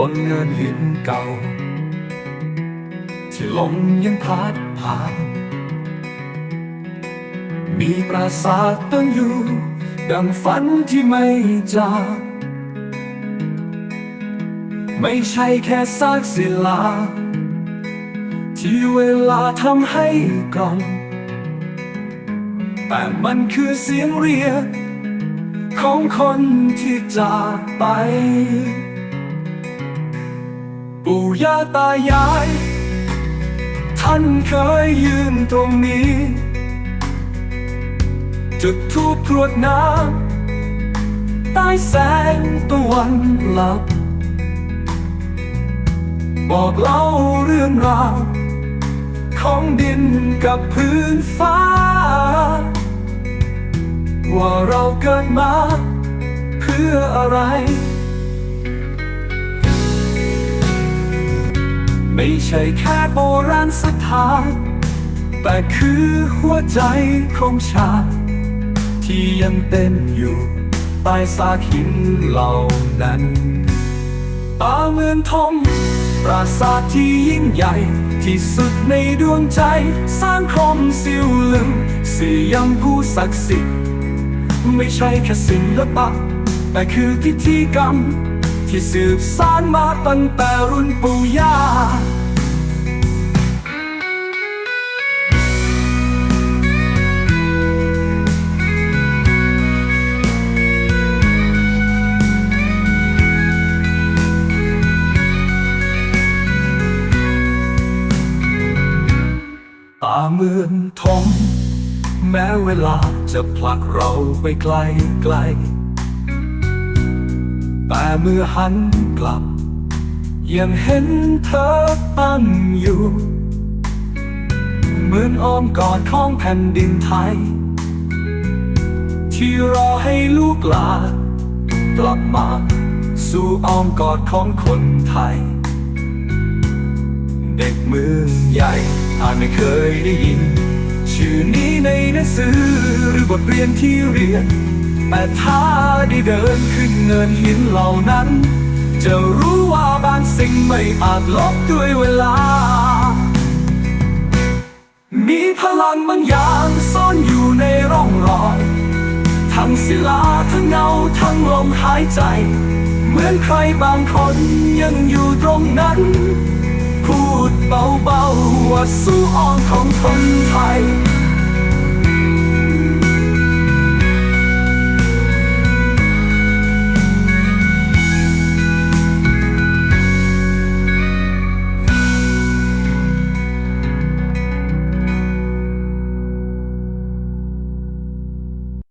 บนเงินหินเก่า ที่ลมยังพัดผ่าน มีปราสาทตั้งอยู่ ดังฝันที่ไม่จางไม่ใช่แค่ซากศิลา ที่เวลาทำให้กล่อนแต่มันคือเสียงเรียก ของคนที่จากไป ย่าตายาย ท่านเคยยืนตรงนี้ จุดทูปกรวดน้ำใต้แสงตะวันลับ บอกเล่าเรื่องราว ของดินกับพื้นฟ้า ว่าเราเกิดมา เพื่ออะไร ไม่ใช่แค่โบราณสถาน แต่คือหัวใจของชาติ ที่ยังเต้นอยู่ใต้ซากหินเหล่านั้นตาเมืองทองปราสาทที่ยิ่งใหญ่ ที่สุดในดวงใจ สร้างคมสิวลึงสื่ยังผู้ศักดิ์สิทธิ์ไม่ใช่แค่ศิลปะ แต่คือพิธีกรรม ที่สืบสานมาตั้งแต่รุ่นปู่ย่าตาเมืองทองแม้เวลาจะผลักเราไปไกลไกล แต่เมื่อหันกลับ ยังเห็นเธอตั้งอยู่ เหมือนอ้อมกอดของแผ่นดินไทย ที่รอให้ลูกหลานกลับมาสู่อ้อมกอดของคนไทย เด็กเมืองใหญ่อาจไม่เคยได้ยิน ชื่อนี้ในหนังสือหรือบทเรียนที่เรียน แต่ถ้าได้เดินขึ้นเนินหินเหล่านั้น จะรู้ว่าบางสิ่งไม่อาจลบด้วยเวลา มีพลังบางอย่างซ่อนอยู่ในร่องรอย ทั้งศิลาทั้งเงาทั้งลมหายใจ เหมือนใครบางคนยังอยู่ตรงนั้น พูดเบาๆว่าสู้อ้อนของคนไทย